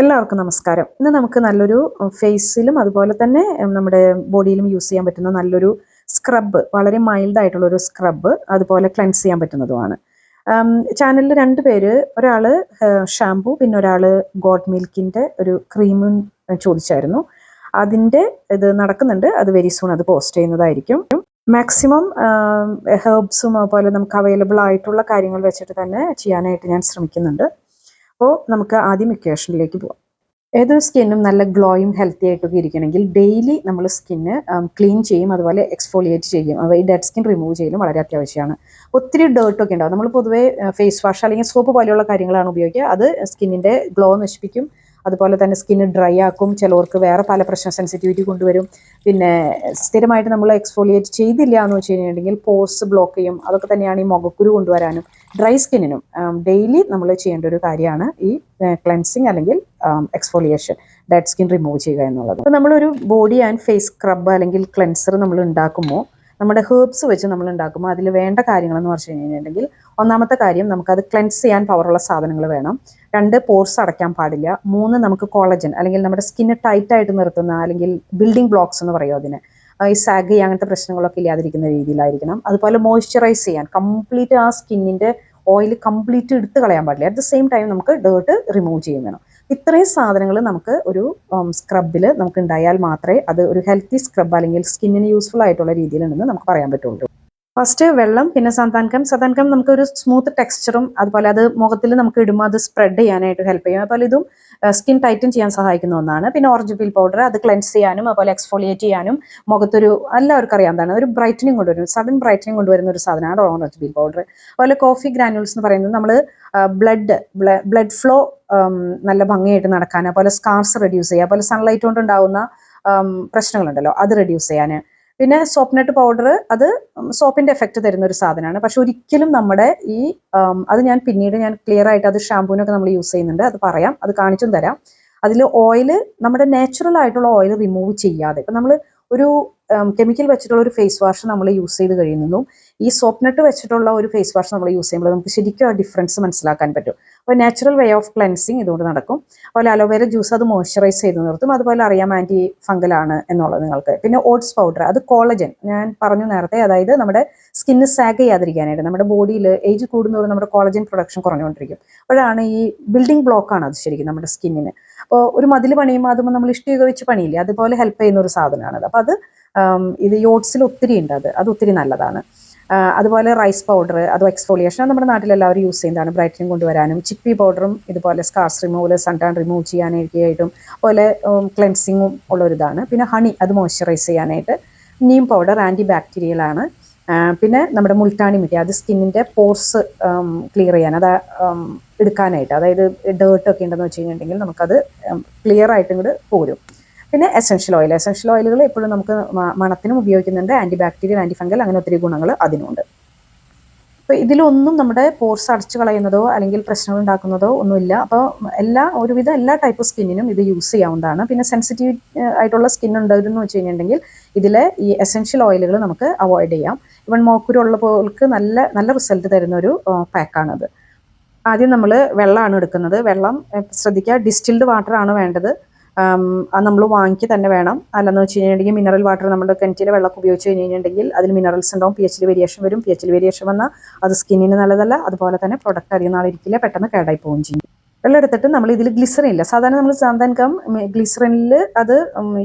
എല്ലാവർക്കും നമസ്കാരം. ഇന്ന് നമുക്ക് നല്ലൊരു ഫേസിലും അതുപോലെ തന്നെ നമ്മുടെ ബോഡിയിലും യൂസ് ചെയ്യാൻ പറ്റുന്ന നല്ലൊരു സ്ക്രബ്ബ് വളരെ മൈൽഡ് ആയിട്ടുള്ള ഒരു സ്ക്രബ്ബ് അതുപോലെ ക്ലെൻസ് ചെയ്യാൻ പറ്റുന്നതുമാണ്. ചാനലിൽ രണ്ട് പേര് ഒരാൾ ഷാംപൂ പിന്നെ ഒരാൾ ഗോഡ് മിൽക്കിന്റെ ഒരു ക്രീമും ചോദിച്ചായിരുന്നു. അതിന്റെ ഇത് നടക്കുന്നുണ്ട്. അത് വെരി സൂൺ അത് പോസ്റ്റ് ചെയ്യുന്നതായിരിക്കും. മാക്സിമം ഹെർബ്സും അതുപോലെ നമുക്ക് അവൈലബിൾ ആയിട്ടുള്ള കാര്യങ്ങൾ വെച്ചിട്ട് തന്നെ ചെയ്യാനായിട്ട് ഞാൻ ശ്രമിക്കുന്നുണ്ട്. അപ്പോൾ നമുക്ക് ആദ്യം ഇക്വേഷനിലേക്ക് പോവാം. ഏതൊരു സ്കിന്നും നല്ല ഗ്ലോയും ഹെൽത്തി ആയിട്ടൊക്കെ ഇരിക്കണമെങ്കിൽ ഡെയിലി നമ്മൾ സ്കിന്ന് ക്ലീൻ ചെയ്യും അതുപോലെ എക്സ്ഫോളിയേറ്റ് ചെയ്യും. അപ്പോൾ ഈ ഡെഡ് സ്കിൻ റിമൂവ് ചെയ്യലും വളരെ അത്യാവശ്യമാണ്. ഒത്തിരി ഡേർട്ട് ഒക്കെ ഉണ്ടാവും. നമ്മൾ പൊതുവേ ഫേസ് വാഷ് അല്ലെങ്കിൽ സോപ്പ് പോലെയുള്ള കാര്യങ്ങളാണ് ഉപയോഗിക്കുക. അത് സ്കിന്നിന്റെ ഗ്ലോ നശിപ്പിക്കും. അതുപോലെ തന്നെ സ്കിന്ന് ഡ്രൈ ആക്കും. ചിലവർക്ക് വേറെ പല പ്രശ്ന സെൻസിറ്റിവിറ്റി കൊണ്ടുവരും. പിന്നെ സ്ഥിരമായിട്ട് നമ്മൾ എക്സ്ഫോളിയേറ്റ് ചെയ്തില്ല എന്ന് വെച്ച് കഴിഞ്ഞിട്ടുണ്ടെങ്കിൽ പോസ് ബ്ലോക്ക് ചെയ്യും. അതൊക്കെ തന്നെയാണ് ഈ മുഖക്കുരു കൊണ്ടുവരാനും ഡ്രൈ സ്കിന്നിനും ഡെയിലി നമ്മൾ ചെയ്യേണ്ട ഒരു കാര്യമാണ് ഈ ക്ലെൻസിങ് അല്ലെങ്കിൽ എക്സ്ഫോളിയേഷൻ ഡെഡ് സ്കിൻ റിമൂവ് ചെയ്യുക എന്നുള്ളത്. അപ്പോൾ നമ്മളൊരു ബോഡി ആൻഡ് ഫേസ് സ്ക്രബ് അല്ലെങ്കിൽ ക്ലെൻസർ നമ്മൾ ഉണ്ടാക്കുമ്പോൾ നമ്മുടെ ഹേർബ്സ് വെച്ച് നമ്മൾ ഉണ്ടാക്കുമ്പോൾ അതിൽ വേണ്ട കാര്യങ്ങളെന്ന് പറഞ്ഞു കഴിഞ്ഞിട്ടുണ്ടെങ്കിൽ ഒന്നാമത്തെ കാര്യം നമുക്കത് ക്ലെൻസ് ചെയ്യാൻ പവറുള്ള സാധനങ്ങൾ വേണം. രണ്ട് പോർസ് അടയ്ക്കാൻ പാടില്ല. മൂന്ന് നമുക്ക് കോളജൻ അല്ലെങ്കിൽ നമ്മുടെ സ്കിന്ന് ടൈറ്റ് ആയിട്ട് നിർത്തുന്ന അല്ലെങ്കിൽ ബിൽഡിംഗ് ബ്ലോക്സ് എന്ന് പറയും അതിന്. ഈ സാഗ് അങ്ങനത്തെ പ്രശ്നങ്ങളൊക്കെ ഇല്ലാതിരിക്കുന്ന രീതിയിലായിരിക്കണം. അതുപോലെ മോയ്സ്ചറൈസ് ചെയ്യാൻ കംപ്ലീറ്റ് ആ സ്കിന്നിന്റെ ഓയിൽ കംപ്ലീറ്റ് എടുത്ത് കളയാൻ പാടില്ല. അറ്റ് ദ സെയിം ടൈം നമുക്ക് ഡേർട്ട് റിമൂവ് ചെയ്യും വേണം. ഇത്രയും സാധനങ്ങൾ നമുക്ക് ഒരു സ്ക്രബിൽ നമുക്ക് ഉണ്ടായാൽ മാത്രമേ അത് ഒരു ഹെൽത്തി സ്ക്രബ് അല്ലെങ്കിൽ സ്കിന്നിന് യൂസ്ഫുൾ ആയിട്ടുള്ള രീതിയിലുണ്ടെന്ന് നമുക്ക് പറയാൻ പറ്റുള്ളൂ. ഫസ്റ്റ് വെള്ളം പിന്നെ സന്താൻകം സന്താൻകം നമുക്ക് ഒരു സ്മൂത്ത് ടെക്സ്ചറും അതുപോലെ അത് മുഖത്തിൽ നമുക്ക് ഇടുമ്പോൾ അത് സ്പ്രെഡ് ചെയ്യാനായിട്ട് ഹെൽപ്പ് ചെയ്യും. അതുപോലെ ഇതും സ്കിൻ ടൈറ്റൻ ചെയ്യാൻ സഹായിക്കുന്ന ഒന്നാണ്. പിന്നെ ഓറഞ്ച് പീൽ പൗഡർ അത് ക്ലെൻസ് ചെയ്യാനും അതുപോലെ എക്സ്ഫോളിയേറ്റ് ചെയ്യാനും മുഖത്തൊരു എല്ലാവർക്കും അറിയാവുന്നതാണ് ഒരു ബ്രൈറ്റനിങ് കൊണ്ടുവരും സഡൻ ബ്രൈറ്റനിങ് കൊണ്ടുവരുന്ന ഒരു സാധനമാണ് ഓറഞ്ച് പീൽ പൗഡർ അതുപോലെ കോഫി ഗ്രാനുൾസ് എന്ന് പറയുന്നത് നമ്മൾ ബ്ലഡ് ബ്ലഡ് ഫ്ലോ നല്ല ഭംഗിയായിട്ട് നടക്കാൻ അതുപോലെ സ്കാർസ് റെഡ്യൂസ് ചെയ്യുക അതുപോലെ സൺലൈറ്റ് കൊണ്ടുണ്ടാകുന്ന പ്രശ്നങ്ങളുണ്ടല്ലോ അത് റെഡ്യൂസ് ചെയ്യാൻ പിന്നെ സോപ്പ് നെറ്റ് പൗഡർ അത് സോപ്പിന്റെ എഫക്റ്റ് തരുന്ന ഒരു സാധനമാണ്. പക്ഷെ ഒരിക്കലും നമ്മുടെ ഈ അത് ഞാൻ പിന്നീട് ഞാൻ ക്ലിയർ ആയിട്ട് അത് ഷാമ്പൂവിനൊക്കെ നമ്മൾ യൂസ് ചെയ്യുന്നുണ്ട്. അത് പറയാം അത് കാണിച്ചും തരാം. അതിൽ ഓയിൽ നമ്മുടെ നാച്ചുറൽ ആയിട്ടുള്ള ഓയിൽ റിമൂവ് ചെയ്യാതെ. ഇപ്പം നമ്മൾ ഒരു കെമിക്കൽ വെച്ചിട്ടുള്ള ഒരു ഫേസ് വാഷ് നമ്മൾ യൂസ് ചെയ്ത് കഴിയുന്നു. ഈ സോപ്പ് നട്ട് വെച്ചിട്ടുള്ള ഒരു ഫേസ് വാഷ് നമ്മൾ യൂസ് ചെയ്യുമ്പോൾ നമുക്ക് ശരിക്കും ആ ഡിഫറൻസ് മനസ്സിലാക്കാൻ പറ്റും. അപ്പോൾ നാച്ചുറൽ വേ ഓഫ് ക്ലൻസിങ് ഇതുകൊണ്ട് നടക്കും. അതുപോലെ അലോവേര ജ്യൂസ് അത് മോയ്സ്ചറൈസ് ചെയ്ത് നിർത്തും. അതുപോലെ അറിയാം ആന്റി ഫംഗലാണ് എന്നുള്ളത് നിങ്ങൾക്ക്. പിന്നെ ഓട്സ് പൗഡർ അത് കോളജൻ ഞാൻ പറഞ്ഞു നേരത്തെ അതായത് നമ്മുടെ സ്കിന്ന് സാഗ് ചെയ്യാതിരിക്കാനായിട്ട് നമ്മുടെ ബോഡിയിൽ ഏജ് കൂടുന്നതോടെ നമ്മുടെ കോളജൻ പ്രൊഡക്ഷൻ കുറഞ്ഞുകൊണ്ടിരിക്കും. അപ്പോഴാണ് ഈ ബിൽഡിംഗ് ബ്ലോക്കാണ് അത് ശരിക്കും നമ്മുടെ സ്കിന്നിന് അപ്പോൾ ഒരു മതിൽ പണിയുമ്പോൾ അതുമ്പോൾ നമ്മൾ ഇഷ്ടിക വെച്ച് പണിയില്ലേ? അതുപോലെ ഹെൽപ്പ് ചെയ്യുന്ന ഒരു സാധനമാണത് അപ്പോൾ അത് ഇത് യോട്സിൽ ഒത്തിരി ഉണ്ട് അത്. അത് ഒത്തിരി നല്ലതാണ്. അതുപോലെ റൈസ് പൗഡർ അത് എക്സ്ഫോളിയേഷൻ നമ്മുടെ നാട്ടിലെല്ലാവരും യൂസ് ചെയ്യുന്നതാണ്. ബ്രൈറ്റനിങ് കൊണ്ടുവരാനും. ചിപ്പി പൗഡറും ഇതുപോലെ scars removal sun tan remove ചെയ്യാനൊക്കെയായിട്ടും അതുപോലെ ക്ലെൻസിങ്ങും ഉള്ളൊരിതാണ് പിന്നെ ഹണി അത് മോയ്സ്ചറൈസ് ചെയ്യാനായിട്ട് നീം പൗഡർ ആന്റി ബാക്ടീരിയലാണ് പിന്നെ നമ്മുടെ മുൾട്ടാണി മിട്ടി അത് സ്കിന്നിന്റെ പോർസ് ക്ലിയർ ചെയ്യാൻ അത് എടുക്കാനായിട്ട്. അതായത് ഡേർട്ടൊക്കെ ഉണ്ടെന്ന് വെച്ച് കഴിഞ്ഞിട്ടുണ്ടെങ്കിൽ നമുക്കത് ക്ലിയർ ആയിട്ടും കൂടെ പോരും. പിന്നെ എസൻഷ്യൽ ഓയിൽ എസൻഷ്യൽ ഓയിലുകൾ എപ്പോഴും നമുക്ക് മണത്തിനും ഉപയോഗിക്കുന്നുണ്ട്. ആന്റി ബാക്ടീരിയൽ ആന്റി ഫംഗൽ അങ്ങനെ ഒത്തിരി ഗുണങ്ങൾ അതിനുണ്ട്. അപ്പോൾ ഇതിലൊന്നും നമ്മുടെ പോർസ് അടച്ചു കളയുന്നതോ അല്ലെങ്കിൽ പ്രശ്നങ്ങൾ ഉണ്ടാക്കുന്നതോ ഒന്നുമില്ല. അപ്പോൾ എല്ലാ ഒരുവിധം എല്ലാ ടൈപ്പ് സ്കിന്നിനും ഇത് യൂസ് ചെയ്യാവുന്നതാണ്. പിന്നെ സെൻസിറ്റീവ് ആയിട്ടുള്ള സ്കിൻ ഉണ്ടായിരുന്നു വെച്ച് കഴിഞ്ഞിട്ടുണ്ടെങ്കിൽ ഇതിലെ ഈ എസെൻഷ്യൽ ഓയിലുകൾ നമുക്ക് അവോയ്ഡ് ചെയ്യാം. ഇവൺ മോക്കുരുള്ള പോൾക്ക് നല്ല നല്ല റിസൾട്ട് തരുന്ന ഒരു പാക്കാണത് ആദ്യം നമ്മൾ വെള്ളമാണ് എടുക്കുന്നത്. വെള്ളം ശ്രദ്ധിക്കുക. ഡിസ്റ്റിൽഡ് വാട്ടർ ആണ് വേണ്ടത്. അത് നമ്മൾ വാങ്ങിക്കുക തന്നെ വേണം. അല്ലെന്ന് വെച്ച് കഴിഞ്ഞിട്ടുണ്ടെങ്കിൽ മിനറൽ വാട്ടർ നമ്മുടെ കിണറ്റിലെ വെള്ളം ഉപയോഗിച്ച് കഴിഞ്ഞിട്ടുണ്ടെങ്കിൽ അതിൽ മിനറൽസ് ഉണ്ടാവും പി എച്ചിൽ വേരിയേഷൻ വരും. പി എച്ചിൽ വേരിയേഷൻ വന്നാൽ അത് സ്കിന്നിന് നല്ലതല്ല അതുപോലെ തന്നെ പ്രൊഡക്റ്റ് അധികം നാളിരിക്കില്ല പെട്ടെന്ന് കേടായി പോവുകയും ചെയ്യും. വെള്ളം എടുത്തിട്ട് നമ്മൾ ഇതിൽ ഗ്ലിസറിൻ ഇല്ല. സാധാരണ നമ്മൾ സാന്താൻകം ഗ്ലിസറിനിൽ അത്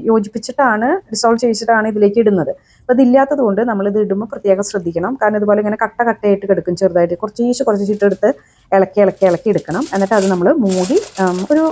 യോജിപ്പിച്ചിട്ടാണ് ഡിസോൾവ് ചെയ്യിച്ചിട്ടാണ് ഇതിലേക്ക് ഇടുന്നത്. അപ്പോൾ ഇതില്ലാത്തത് കൊണ്ട് ഇത് ഇടുമ്പോൾ പ്രത്യേകം ശ്രദ്ധിക്കണം. കാരണം ഇതുപോലെ ഇങ്ങനെ കട്ട കട്ടയായിട്ട് കിടക്കും ചെറുതായിട്ട്. കുറച്ച് കുറച്ച് ചിട്ടെടുത്ത് ഇളക്കി ഇളക്കി ഇളക്കി എടുക്കണം. എന്നിട്ട് അത് നമ്മൾ മൂടി ഒരു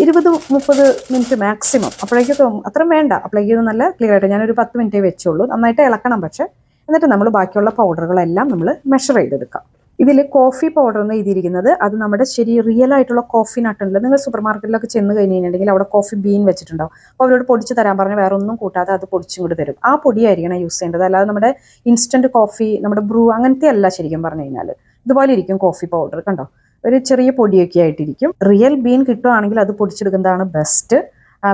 ഇരുപത് മുപ്പത് മിനിറ്റ് മാക്സിമം. അപ്പോഴേക്കൊക്കെ അത്രയും വേണ്ട. അപ്ലൈ ഇത് നല്ല ക്ലിയർ ആയിട്ട് ഞാനൊരു പത്ത് മിനിറ്റേ വെച്ചുള്ളൂ. നന്നായിട്ട് ഇളക്കണം പക്ഷേ. എന്നിട്ട് നമ്മൾ ബാക്കിയുള്ള പൗഡറുകളെല്ലാം നമ്മൾ മെഷർ ചെയ്തെടുക്കാം. ഇതിൽ കോഫി പൗഡർ എന്ന് എഴുതിയിരിക്കുന്നത് അത് നമ്മുടെ ശരി റിയൽ ആയിട്ടുള്ള കോഫി നട്ടുണ്ടല്ലോ നിങ്ങൾ സൂപ്പർ മാർക്കറ്റിലൊക്കെ ചെന്ന് കഴിഞ്ഞിട്ടുണ്ടെങ്കിൽ അവിടെ കോഫി ബീൻ വെച്ചിട്ടുണ്ടാവും. അപ്പോൾ അവരോട് പൊടിച്ച് തരാൻ പറഞ്ഞാൽ വേറെ ഒന്നും കൂട്ടാതെ അത് പൊടിച്ചും കൂടി തരും. ആ പൊടിയായിരിക്കണം യൂസ് ചെയ്യേണ്ടത്. അല്ലാതെ നമ്മുടെ ഇൻസ്റ്റന്റ് കോഫി നമ്മുടെ ബ്രൂ അങ്ങനത്തെ അല്ല ശരിക്കും പറഞ്ഞു കഴിഞ്ഞാൽ ഇതുപോലെ ഇരിക്കും കോഫി പൗഡർ കണ്ടോ? ഒരു ചെറിയ പൊടിയൊക്കെ ആയിട്ടിരിക്കും. റിയൽ ബീൻ കിട്ടുവാണെങ്കിൽ അത് പൊടിച്ചെടുക്കുന്നതാണ് ബെസ്റ്റ്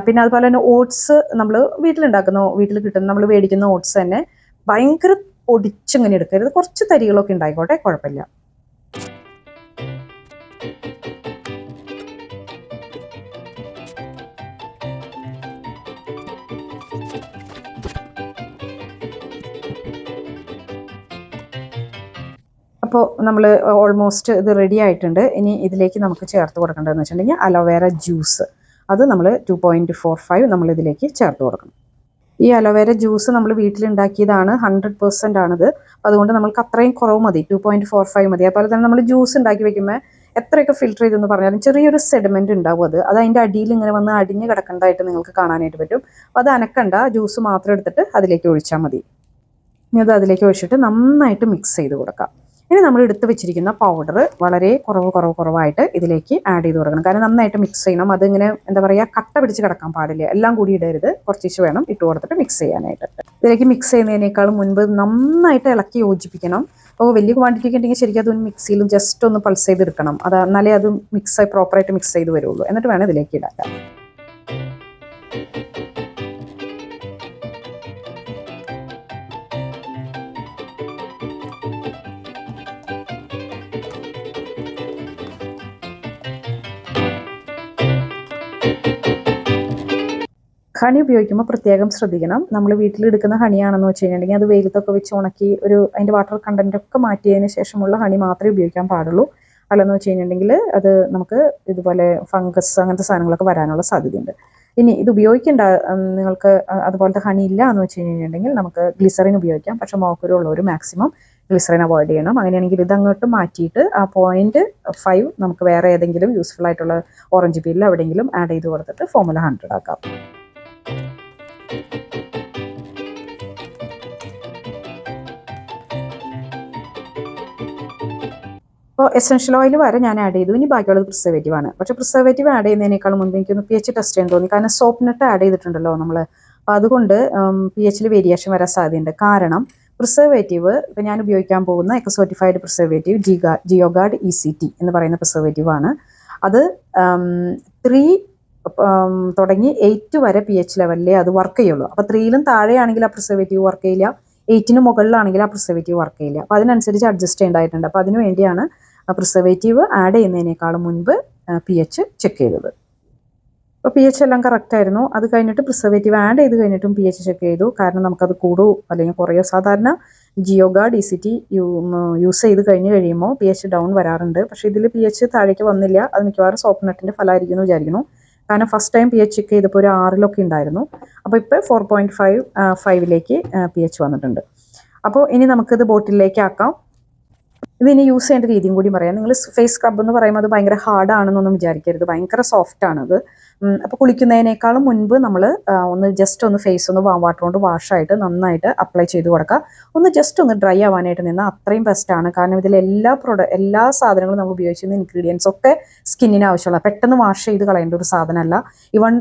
പിന്നെ അതുപോലെ തന്നെ ഓട്സ് നമ്മൾ വീട്ടിലുണ്ടാക്കുന്ന വീട്ടിൽ കിട്ടുന്ന നമ്മൾ മേടിക്കുന്ന ഓട്സ് തന്നെ ഭയങ്കര പൊടിച്ചിങ്ങനെ എടുക്കരുത്. കുറച്ച് തരികളൊക്കെ ഉണ്ടായിക്കോട്ടെ കുഴപ്പമില്ല. അപ്പോൾ നമ്മൾ ഓൾമോസ്റ്റ് ഇത് റെഡി ആയിട്ടുണ്ട്. ഇനി ഇതിലേക്ക് നമുക്ക് ചേർത്ത് കൊടുക്കേണ്ടതെന്ന് വെച്ചിട്ടുണ്ടെങ്കിൽ അലോവേറ ജ്യൂസ് അത് നമ്മൾ ടു പോയിന്റ് ഫോർ ഫൈവ് നമ്മൾ ഇതിലേക്ക് ചേർത്ത് കൊടുക്കണം. ഈ അലോവേര ജ്യൂസ് നമ്മൾ വീട്ടിലുണ്ടാക്കിയതാണ് ഹൺഡ്രഡ് പെർസെന്റ് ആണിത്. അതുകൊണ്ട് നമ്മൾക്ക് അത്രയും കുറവ് മതി ടു പോയിന്റ് ഫോർ ഫൈവ് മതി. അതുപോലെ തന്നെ നമ്മൾ ജ്യൂസ് ഉണ്ടാക്കി വെക്കുമ്പോൾ എത്രയൊക്കെ ഫിൽറ്റർ ചെയ്തെന്ന് പറഞ്ഞാലും ചെറിയൊരു സെഡിമെന്റ് ഉണ്ടാവും അത്. അത് അതിന്റെ അടിയിൽ ഇങ്ങനെ വന്ന് അടിഞ്ഞ് കിടക്കേണ്ടതായിട്ട് നിങ്ങൾക്ക് കാണാനായിട്ട് പറ്റും. അപ്പോൾ അത് അനക്കണ്ട ജ്യൂസ് മാത്രം എടുത്തിട്ട് അതിലേക്ക് ഒഴിച്ചാൽ മതി. ഇനി അത് അതിലേക്ക് ഒഴിച്ചിട്ട് നന്നായിട്ട് മിക്സ് ചെയ്ത് കൊടുക്കാം. ഇനി നമ്മൾ എടുത്തു വെച്ചിരിക്കുന്ന പൗഡർ വളരെ കുറവ് കുറവ് കുറവായിട്ട് ഇതിലേക്ക് ആഡ് ചെയ്ത് കൊടുക്കണം. കാരണം നന്നായിട്ട് മിക്സ് ചെയ്യണം. അതിങ്ങനെ എന്താ പറയുക കട്ട പിടിച്ച് കിടക്കാൻ പാടില്ല. എല്ലാം കൂടി ഇടരുത്. കുറച്ചിച്ച് വേണം ഇട്ട് കൊടുത്തിട്ട് മിക്സ് ചെയ്യാനായിട്ട്. ഇതിലേക്ക് മിക്സ് ചെയ്യുന്നതിനേക്കാളും മുൻപ് നന്നായിട്ട് ഇളക്കി യോജിപ്പിക്കണം. അപ്പോൾ വലിയ ക്വാണ്ടിറ്റി ഉണ്ടെങ്കിൽ ശരിക്കും അതൊന്ന് മിക്സിയിൽ ജസ്റ്റ് ഒന്ന് പൾസ് ചെയ്ത് ചെയ്തെടുക്കണം അത് എന്നാലേ അത് മിക്സ് പ്രോപ്പറായിട്ട് മിക്സ് ചെയ്ത് വരുള്ളൂ. എന്നിട്ട് വേണം ഇതിലേക്ക് ഇടാൻ. ഹണി ഉപയോഗിക്കുമ്പോൾ പ്രത്യേകം ശ്രദ്ധിക്കണം. നമ്മൾ വീട്ടിലെടുക്കുന്ന ഹണിയാണെന്ന് വെച്ച് കഴിഞ്ഞിട്ടുണ്ടെങ്കിൽ അത് വെയിലത്തൊക്കെ വെച്ച് ഉണക്കി ഒരു അതിന്റെ വാട്ടർ കണ്ടന്റൊക്കെ മാറ്റിയതിന് ശേഷമുള്ള ഹണി മാത്രമേ ഉപയോഗിക്കാൻ പാടുള്ളൂ. അല്ലെന്ന് വെച്ച് കഴിഞ്ഞിട്ടുണ്ടെങ്കിൽ അത് നമുക്ക് ഇതുപോലെ ഫംഗസ് അങ്ങനത്തെ സാധനങ്ങളൊക്കെ വരാനുള്ള സാധ്യതയുണ്ട്. ഇനി ഇത് ഉപയോഗിക്കേണ്ട നിങ്ങൾക്ക് അതുപോലത്തെ ഹണി ഇല്ല എന്ന് വെച്ച് കഴിഞ്ഞിട്ടുണ്ടെങ്കിൽ നമുക്ക് ഗ്ലിസറിൻ ഉപയോഗിക്കാം. പക്ഷേ മോക്കുരുള്ളവർ മാക്സിമം ഗ്ലിസറിൻ അവോയ്ഡ് ചെയ്യണം. അങ്ങനെയാണെങ്കിൽ ഇതങ്ങോട്ട് മാറ്റിയിട്ട് ആ പോയിന്റ് ഫൈവ് നമുക്ക് വേറെ ഏതെങ്കിലും യൂസ്ഫുൾ ആയിട്ടുള്ള ഓറഞ്ച് പീലിൽ എവിടെയെങ്കിലും ആഡ് ചെയ്ത് കൊടുത്തിട്ട് ഫോമുല ഹൺഡ്രഡ് ആക്കാം. അപ്പോൾ എസൻഷ്യൽ ഓയിൽ വരെ ഞാൻ ആഡ് ചെയ്തു. ഇനി ബാക്കിയുള്ളത് പ്രിസർവേറ്റീവ് ആണ്. പക്ഷേ പ്രിസർവേറ്റീവ് ആഡ് ചെയ്യുന്നതിനേക്കാളും മുൻപ് എനിക്കൊന്ന് പി എച്ച് ടെസ്റ്റ് ചെയ്യാൻ തോന്നി. കാരണം സോപ്പ് ആഡ് ചെയ്തിട്ടുണ്ടല്ലോ നമ്മൾ അപ്പോൾ അതുകൊണ്ട് പി എച്ചിൽ വേരിയേഷൻ വരാൻ സാധ്യതയുണ്ട്. കാരണം പ്രിസർവേറ്റീവ് ഇപ്പോൾ ഞാൻ ഉപയോഗിക്കാൻ പോകുന്ന എക്കസോട്ടിഫൈഡ് പ്രിസർവേറ്റീവ് ജിഗാ ജിയോഗാർഡ് ഇ സി ടി എന്ന് പറയുന്ന പ്രിസർവേറ്റീവ് ആണ്. അത് ത്രീ തുടങ്ങി എയ്റ്റ് വരെ പി എച്ച് ലെവലിലേ അത് വർക്ക് ചെയ്യുള്ളൂ. അപ്പോൾ ത്രീയിലും താഴെയാണെങ്കിൽ ആ പ്രിസർവേറ്റീവ് വർക്ക് ചെയ്യില്ല. എയ്റ്റിന് മുകളിലാണെങ്കിൽ ആ പ്രിസർവേറ്റീവ് വർക്ക് ചെയ്യില്ല. അപ്പോൾ അതിനനുസരിച്ച് അഡ്ജസ്റ്റ് ചെയ്യേണ്ടതായിട്ടുണ്ട്. അപ്പോൾ അതിന് വേണ്ടിയാണ് പ്രിസർവേറ്റീവ് ആഡ് ചെയ്യുന്നതിനേക്കാളും മുൻപ് പി എച്ച് ചെക്ക് ചെയ്തത്. അപ്പോൾ പി എച്ച് എല്ലാം കറക്റ്റ് ആയിരുന്നു. അത് കഴിഞ്ഞിട്ട് പ്രിസർവേറ്റീവ് ആഡ് ചെയ്ത് കഴിഞ്ഞിട്ടും പി എച്ച് ചെക്ക് ചെയ്തു. കാരണം നമുക്കത് കൂടു അല്ലെങ്കിൽ കുറയോ സാധാരണ Geogard E C T use ചെയ്ത് കഴിഞ്ഞ് കഴിയുമ്പോൾ പി എച്ച് ഡൗൺ വരാറുണ്ട്. പക്ഷേ ഇതിൽ പി എച്ച് താഴേക്ക് വന്നില്ല. അത് മിക്കവാറും സോപ്പ് നട്ടിന്റെ ഫലമായിരിക്കും എന്ന് വിചാരിക്കുന്നു. കാരണം first time P H check ചെയ്തപ്പോൾ ഒരു ആറിലൊക്കെ ഉണ്ടായിരുന്നു. അപ്പോൾ ഇപ്പോൾ ഫോർ പോയിന്റ് ഫൈവ് ഫൈവിലേക്ക് പി എച്ച് വന്നിട്ടുണ്ട്. അപ്പോൾ ഇനി നമുക്കിത് ബോട്ടിലേക്ക് ആക്കാം. ഇതിനി യൂസ് ചെയ്യേണ്ട രീതിയും കൂടി പറയാം. നിങ്ങൾ ഫേസ് സ്ക്രബ് എന്ന് പറയുമ്പോൾ അത് ഭയങ്കര ഹാർഡാണെന്നൊന്നും വിചാരിക്കരുത്. ഭയങ്കര സോഫ്റ്റ് ആണത് അപ്പോൾ കുളിക്കുന്നതിനേക്കാളും മുൻപ് നമ്മൾ ഒന്ന് ജസ്റ്റ് ഒന്ന് ഫേസ് ഒന്ന് വാട്ടർ കൊണ്ട് വാഷായിട്ട് നന്നായിട്ട് അപ്ലൈ ചെയ്ത് കൊടുക്കുക. ഒന്ന് ജസ്റ്റ് ഒന്ന് ഡ്രൈ ആവാനായിട്ട് നിന്നാൽ അത്രയും ആണ്. കാരണം ഇതിൽ എല്ലാ പ്രൊഡക്റ്റ് എല്ലാ സാധനങ്ങളും നമ്മൾ ഉപയോഗിച്ചിരുന്ന ഇൻഗ്രീഡിയൻസ് ഒക്കെ സ്കിന്നിന് ആവശ്യമുള്ള പെട്ടെന്ന് വാഷ് ചെയ്ത് കളയേണ്ട ഒരു സാധനമല്ല. ഇവൺ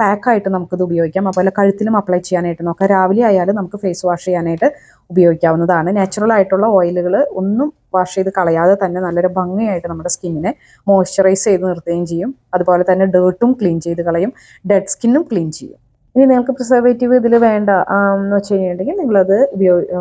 പാക്കായിട്ട് നമുക്കിത് ഉപയോഗിക്കാം. അതുപോലെ കഴുത്തിലും അപ്ലൈ ചെയ്യാനായിട്ട് നോക്കാം. രാവിലെ ആയാലും നമുക്ക് ഫേസ് വാഷ് ചെയ്യാനായിട്ട് ഉപയോഗിക്കാവുന്നതാണ്. നാച്ചുറൽ ആയിട്ടുള്ള ഓയിലുകൾ ഒന്നും വാഷ് ചെയ്ത് കളയാതെ തന്നെ നല്ലൊരു ഭംഗിയായിട്ട് നമ്മുടെ സ്കിന്നിനെ മോയ്സ്ചറൈസ് ചെയ്ത് നിർത്തുകയും ചെയ്യും. അതുപോലെ തന്നെ ഡേർട്ടും ക്ലീൻ ചെയ്ത് കളയും. ഡെഡ് സ്കിന്നും ക്ലീൻ ചെയ്യും. ഇനി നിങ്ങൾക്ക് പ്രിസർവേറ്റീവ് ഇതിൽ വേണ്ട എന്ന് വെച്ച് കഴിഞ്ഞിട്ടുണ്ടെങ്കിൽ നിങ്ങളത് ഉപയോഗ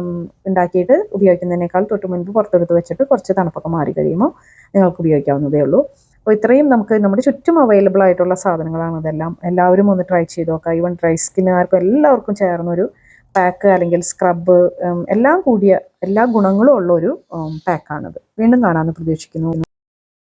ഉണ്ടാക്കിയിട്ട് ഉപയോഗിക്കുന്നതിനേക്കാൾ തൊട്ട് മുൻപ് പുറത്തെടുത്ത് വെച്ചിട്ട് കുറച്ച് തണുപ്പൊക്കെ മാറി കഴിയുമ്പോൾ നിങ്ങൾക്ക് ഉപയോഗിക്കാവുന്നതേ ഉള്ളൂ. അപ്പോൾ ഇത്രയും നമുക്ക് നമ്മുടെ ചുറ്റും അവൈലബിൾ ആയിട്ടുള്ള സാധനങ്ങളാണ് ഇതെല്ലാം. എല്ലാവരും ഒന്ന് ട്രൈ ചെയ്ത് നോക്കുക. ഈവൻ ഡ്രൈ സ്കിന്നുകാർക്കും എല്ലാവർക്കും ചേർന്നൊരു പാക്ക് അല്ലെങ്കിൽ സ്ക്രബ് എല്ലാം കൂടിയ എല്ലാ ഗുണങ്ങളും ഉള്ള ഒരു പാക്കാണത് വീണ്ടും കാണാമെന്ന് പ്രതീക്ഷിക്കുന്നു.